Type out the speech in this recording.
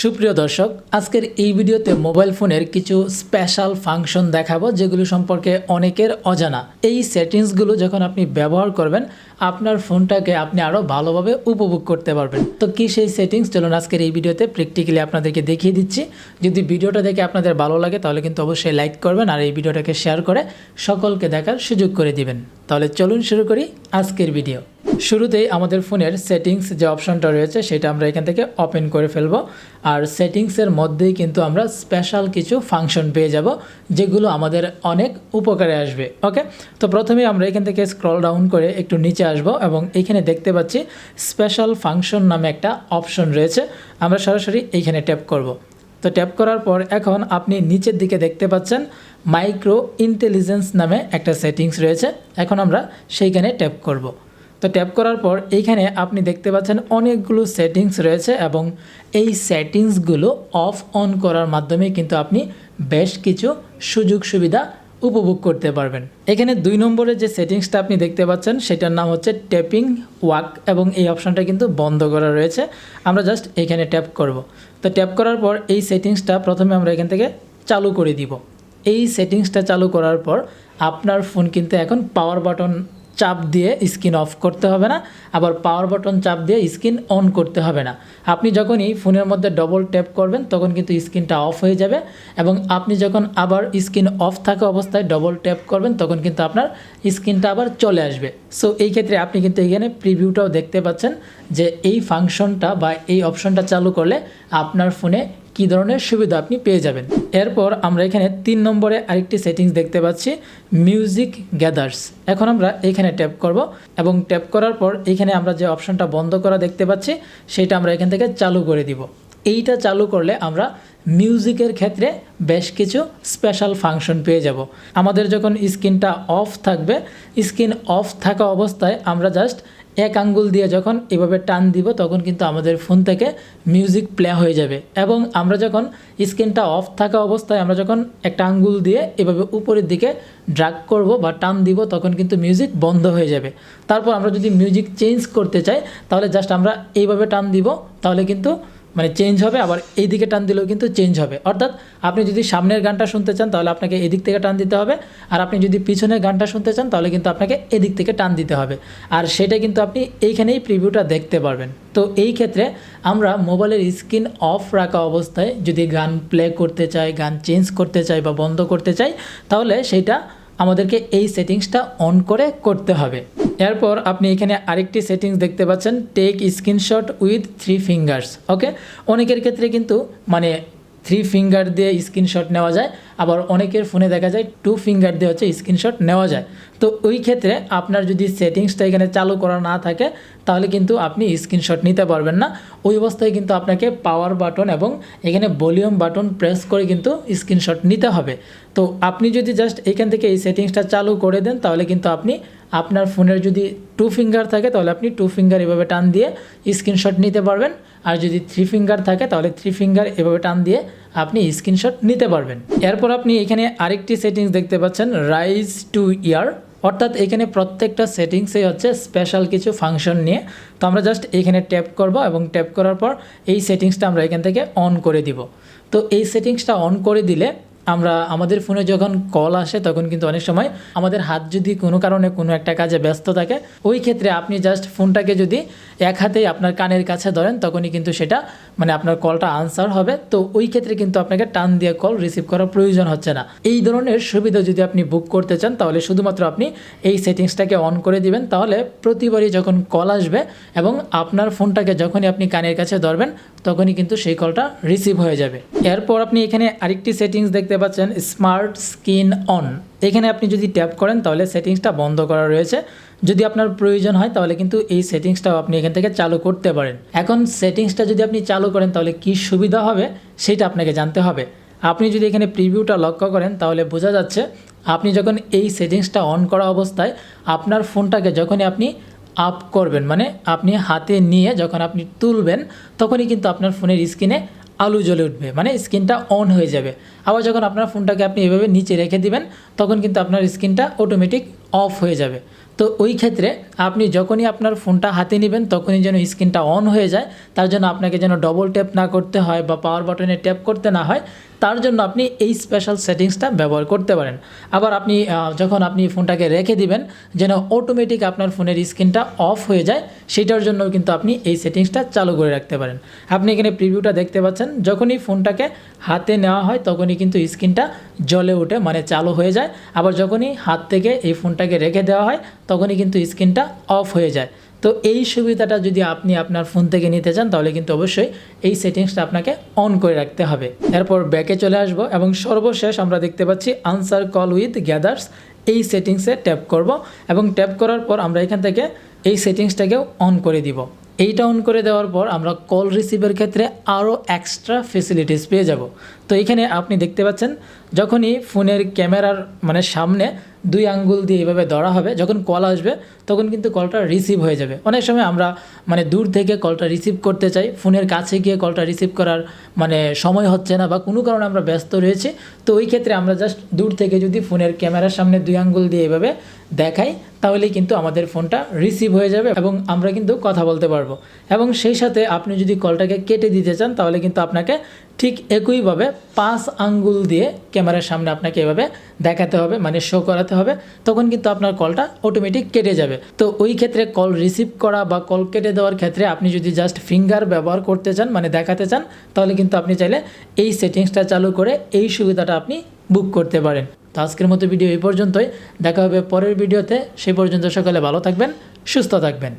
সুপ্রিয় দর্শক, আজকের এই ভিডিওতে মোবাইল ফোনের কিছু স্পেশাল ফাংশন দেখাবো, যেগুলো সম্পর্কে অনেকের অজানা। এই সেটিংসগুলো যখন আপনি ব্যবহার করবেন, আপনার ফোনটাকে আপনি আরও ভালোভাবে উপভোগ করতে পারবেন। তো কি সেই সেটিংস চলুন আজকের এই ভিডিওতে প্র্যাকটিক্যালি আপনাদেরকে দেখিয়ে দিচ্ছি। যদি ভিডিওটা দেখে আপনাদের ভালো লাগে, তাহলে কিন্তু অবশ্যই লাইক করবেন আর এই ভিডিওটাকে শেয়ার করে সকলকে দেখার সুযোগ করে দিবেন। তাহলে চলুন শুরু করি আজকের ভিডিও শুরুতেই আমাদের ফোনের সেটিংস যে অপশনটা রয়েছে সেটা আমরা এখান থেকে ওপেন করে ফেলব। আর সেটিংসের মধ্যেই কিন্তু আমরা স্পেশাল কিছু ফাংশন পেয়ে যাব, যেগুলো আমাদের অনেক উপকারে আসবে ওকে তো প্রথমে আমরা এখান থেকে স্ক্রল ডাউন করে একটু নিচে আসব এবং এখানে দেখতে পাচ্ছি স্পেশাল ফাংশন নামে একটা অপশন রয়েছে। আমরা সরাসরি এইখানে ট্যাপ করব। তো ট্যাপ করার পর এখন আপনি নিচের দিকে দেখতে পাচ্ছেন মাইক্রো ইন্টেলিজেন্স নামে একটা সেটিংস রয়েছে। এখন আমরা সেইখানে ট্যাপ করব। তো ট্যাপ করার পর এইখানে আপনি দেখতে পাচ্ছেন অনেকগুলো সেটিংস রয়েছে এবং এই সেটিংসগুলো অফ অন করার মাধ্যমে কিন্তু আপনি বেশ কিছু সুযোগ সুবিধা উপভোগ করতে পারবেন। এখানে দুই নম্বরে যে সেটিংসটা আপনি দেখতে পাচ্ছেন, সেটার নাম হচ্ছে ট্যাপিং ওয়াক এবং এই অপশানটা কিন্তু বন্ধ করা রয়েছে। আমরা জাস্ট এখানে ট্যাপ করব। তো ট্যাপ করার পর এই সেটিংসটা প্রথমে আমরা এখান থেকে চালু করে দিব। এই সেটিংসটা চালু করার পর আপনার ফোন কিন্তু এখন পাওয়ার বাটন চাপ দিয়ে স্ক্রিন অফ করতে হবে না, আবার পাওয়ার বাটন চাপ দিয়ে স্ক্রিন অন করতে হবে না। আপনি যখনই ফোনের মধ্যে ডবল ট্যাপ করবেন, তখন কিন্তু স্ক্রিনটা অফ হয়ে যাবে এবং আপনি যখন আবার স্ক্রিন অফ থাকা অবস্থায় ডবল ট্যাপ করবেন, তখন কিন্তু আপনার স্ক্রিনটা আবার চলে আসবে। সো এই ক্ষেত্রে আপনি কিন্তু এখানে প্রিভিউটাও দেখতে পাচ্ছেন যে এই ফাংশনটা বা এই অপশনটা চালু করলে আপনার ফোনে কী ধরনের সুবিধা আপনি পেয়ে যাবেন। এরপর আমরা এখানে তিন নম্বরে আরেকটি সেটিংস দেখতে পাচ্ছি মিউজিক গ্যাদার্স এখন আমরা এখানে ট্যাপ করব এবং ট্যাপ করার পর এখানে আমরা যে অপশনটা বন্ধ করা দেখতে পাচ্ছি, সেটা আমরা এখান থেকে চালু করে দিব। এইটা চালু করলে আমরা মিউজিকের ক্ষেত্রে বেশ কিছু স্পেশাল ফাংশন পেয়ে যাব। আমাদের যখন স্ক্রিনটা অফ থাকবে স্ক্রিন অফ থাকা অবস্থায় আমরা জাস্ট এক আঙ্গুল দিয়ে যখন এভাবে টান দিব, তখন কিন্তু আমাদের ফোন থেকে মিউজিক প্লে হয়ে যাবে। এবং আমরা যখন স্ক্রিনটা অফ থাকা অবস্থায় আমরা যখন একটা আঙ্গুল দিয়ে এভাবে উপরের দিকে ড্রাগ করব বা টান দিব, তখন কিন্তু মিউজিক বন্ধ হয়ে যাবে। তারপর আমরা যদি মিউজিক চেঞ্জ করতে চাই, তাহলে জাস্ট আমরা এইভাবে টান দিব, তাহলে কিন্তু মানে চেঞ্জ হবে, আবার এই দিকে টান দিলেও কিন্তু চেঞ্জ হবে। অর্থাৎ আপনি যদি সামনের গানটা শুনতে চান, তাহলে আপনাকে এদিক থেকে টান দিতে হবে। আর আপনি যদি পিছনের গানটা শুনতে চান, তাহলে কিন্তু আপনাকে এদিক থেকে টান দিতে হবে। আর সেটা কিন্তু আপনি এইখানেই প্রিভিউটা দেখতে পারবেন। তো এই ক্ষেত্রে আমরা মোবাইলের স্ক্রিন অফ রাখা অবস্থায় যদি গান প্লে করতে চাই, গান চেঞ্জ করতে চাই বা বন্ধ করতে চাই, তাহলে সেটা আমাদেরকে এই সেটিংসটা অন করে করতে হবে। এরপর আপনি এখানে আরেকটি সেটিংস দেখতে পাচ্ছেন take screenshot with three fingers okay অনেকের ক্ষেত্রে কিন্তু মানে থ্রি ফিঙ্গার দিয়ে স্ক্রিনশট নেওয়া যায়, আবার অনেকের ফোনে দেখা যায় টু ফিঙ্গার দিয়ে হচ্ছে স্ক্রিনশট নেওয়া যায়। তো ওই ক্ষেত্রে আপনার যদি সেটিংসটা এখানে চালু করা না থাকে, তাহলে কিন্তু আপনি স্ক্রিনশট নিতে পারবেন না। ওই অবস্থায় কিন্তু আপনাকে পাওয়ার বাটন এবং এখানে ভলিউম বাটন প্রেস করে কিন্তু স্ক্রিনশট নিতে হবে। তো আপনি যদি জাস্ট এখান থেকে এই সেটিংসটা চালু করে দেন, তাহলে কিন্তু আপনি আপনার ফোনের যদি টু ফিঙ্গার থাকে, তাহলে আপনি টু ফিঙ্গার এভাবে টান দিয়ে স্ক্রিনশট নিতে পারবেন। আর যদি থ্রি ফিঙ্গার থাকে, তাহলে থ্রি ফিঙ্গার এভাবে টান দিয়ে আপনি স্ক্রিনশট নিতে পারবেন। এরপর আপনি এখানে আরেকটি সেটিংস দেখতে পাচ্ছেন রাইজ টু ইয়ার অর্থাৎ এখানে প্রত্যেকটা সেটিংসেই হচ্ছে স্পেশাল কিছু ফাংশন নিয়ে। তো আমরা জাস্ট এখানে ট্যাপ করব এবং ট্যাপ করার পর এই সেটিংসটা আমরা এখান থেকে অন করে দিব। তো এই সেটিংসটা অন করে দিলে আমরা আমাদের ফোনে যখন কল আসে, তখন কিন্তু অনেক সময় আমাদের হাত যদি কোনো কারণে কোনো একটা কাজে ব্যস্ত থাকে, ওই ক্ষেত্রে আপনি জাস্ট ফোনটাকে যদি এক হাতেই আপনার কানের কাছে ধরেন, তখনই কিন্তু সেটা মানে আপনার কলটা আনসার হবে। তো ওই ক্ষেত্রে কিন্তু আপনাকে টান দিয়ে কল রিসিভ করার প্রয়োজন হচ্ছে না। এই ধরনের সুবিধা যদি আপনি বুক করতে চান, তাহলে শুধুমাত্র আপনি এই সেটিংসটাকে অন করে দিবেন। তাহলে প্রতিবারই যখন কল আসবে এবং আপনার ফোনটাকে যখনই আপনি কানের কাছে ধরবেন, তখনই কিন্তু সেই কলটা রিসিভ হয়ে যাবে। এরপর আপনি এখানে আরেকটি সেটিংস দেখতে পাচ্ছেন স্মার্ট স্ক্রিন অন এখানে আপনি যদি ট্যাপ করেন, তাহলে সেটিংসটা বন্ধ করা রয়েছে। যদি আপনার প্রয়োজন হয়, তাহলে কিন্তু এই সেটিংসটাও আপনি এখান থেকে চালু করতে পারেন। এখন সেটিংসটা যদি আপনি চালু করেন, তাহলে কি সুবিধা হবে, সেটা আপনাকে জানতে হবে। আপনি যদি এখানে প্রিভিউটা লক্ষ্য করেন, তাহলে বোঝা যাচ্ছে, আপনি যখন এই সেটিংসটা অন করা অবস্থায়, আপনার ফোনটাকে যখনই আপনি আপ করবেন মানে আপনি হাতে নিয়ে যখন আপনি তুলবেন, তখনই কিন্তু আপনার ফোনের স্ক্রিনে আলু জ্বলে উঠবে মানে স্ক্রিনটা অন হয়ে যাবে। আবার যখন আপনার ফোনটাকে আপনি এভাবে নিচে রেখে দিবেন, তখন কিন্তু আপনার স্ক্রিনটা অটোমেটিক অফ হয়ে যাবে। তো ওই ক্ষেত্রে আপনি যখনই আপনার ফোনটা হাতে নেবেন, তখনই যেন স্ক্রিনটা অন হয়ে যায়, তার জন্য আপনাকে যেন ডবল ট্যাপ না করতে হয় বা পাওয়ার বাটনে ট্যাপ করতে না হয়, তার জন্য আপনি এই স্পেশাল সেটিংসটা ব্যবহার করতে পারেন। আবার আপনি যখন আপনি ফোনটাকে রেখে দিবেন, যেন অটোমেটিক আপনার ফোনের স্ক্রিনটা অফ হয়ে যায়, সেটার জন্য কিন্তু আপনি এই সেটিংসটা চালু করে রাখতে পারেন। আপনি এখানে প্রিভিউটা দেখতে পাচ্ছেন, যখনই ফোনটাকে হাতে নেওয়া হয়, তখনই কিন্তু স্ক্রিনটা জ্বলে ওঠে মানে চালু হয়ে যায়। আবার যখনই হাত থেকে এই ফোনটাকে রেখে দেওয়া হয় তখনই কিন্তু স্ক্রিনটা অফ হয়ে যায়। তো এই সুবিধাটা যদি আপনি আপনার ফোন থেকে নিতে চান, তাহলে কিন্তু অবশ্যই এই সেটিংসটা আপনাকে অন করে রাখতে হবে। এরপর ব্যাকে চলে আসব এবং সর্বশেষ আমরা দেখতে পাচ্ছি আনসার কল উইথ গ্যাদার্স এই সেটিংসে ট্যাপ করব এবং ট্যাপ করার পর আমরা এখান থেকে এই সেটিংসটাকেও অন করে দিব। এইটা অন করে দেওয়ার পর আমরা কল রিসিভের ক্ষেত্রে আরও এক্সট্রা ফেসিলিটিস পেয়ে যাব। তো এখানে আপনি দেখতে পাচ্ছেন, যখনই ফোনের ক্যামেরার মানে সামনে দুই আঙ্গুল দিয়ে এভাবে ধরা হবে। যখন কল আসবে, তখন কিন্তু কলটা রিসিভ হয়ে যাবে। অনেক সময় আমরা মানে দূর থেকে কলটা রিসিভ করতে চাই, ফোনের কাছে গিয়ে কলটা রিসিভ করার মানে সময় হচ্ছে না বা কোনো কারণে আমরা ব্যস্ত রয়েছি। তো ওই ক্ষেত্রে আমরা জাস্ট দূর থেকে যদি ফোনের ক্যামেরার সামনে দুই আঙ্গুল দিয়ে এভাবে দেখাই, তাহলেই কিন্তু আমাদের ফোনটা রিসিভ হয়ে যাবে এবং আমরা কিন্তু কথা বলতে পারব। এবং সেই সাথে আপনি যদি কলটাকে কেটে দিতে চান, তাহলে কিন্তু আপনাকে ঠিক একইভাবে পাঁচ আঙ্গুল দিয়ে ক্যামেরার সামনে আপনাকে এভাবে দেখাতে হবে মানে শো করাতে হবে, তখন কিন্তু আপনার কলটা অটোমেটিক কেটে যাবে। তো ওই ক্ষেত্রে কল রিসিভ করা বা কল কেটে দেওয়ার ক্ষেত্রে আপনি যদি জাস্ট ফিঙ্গার ব্যবহার করতে চান মানে দেখাতে চান, তাহলে কিন্তু আপনি চাইলে এই সেটিংসটা চালু করে এই সুবিধাটা আপনি বুক করতে পারেন। তো আজকের মতো ভিডিও এই পর্যন্তই। দেখা হবে পরের ভিডিওতে সেই পর্যন্ত সকালে ভালো থাকবেন, সুস্থ থাকবেন।